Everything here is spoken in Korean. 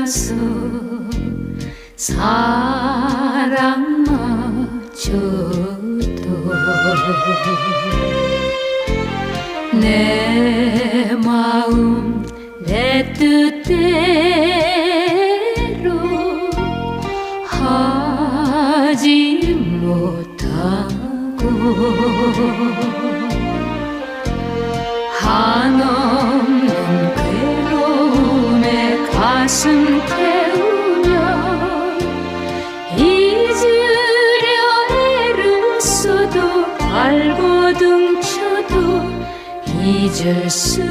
가서 사랑 마쳐도 내 마음 내 뜻대로 하지 못하고 가슴 태우며 잊으려 애를 써도 발버둥 쳐도 잊을 수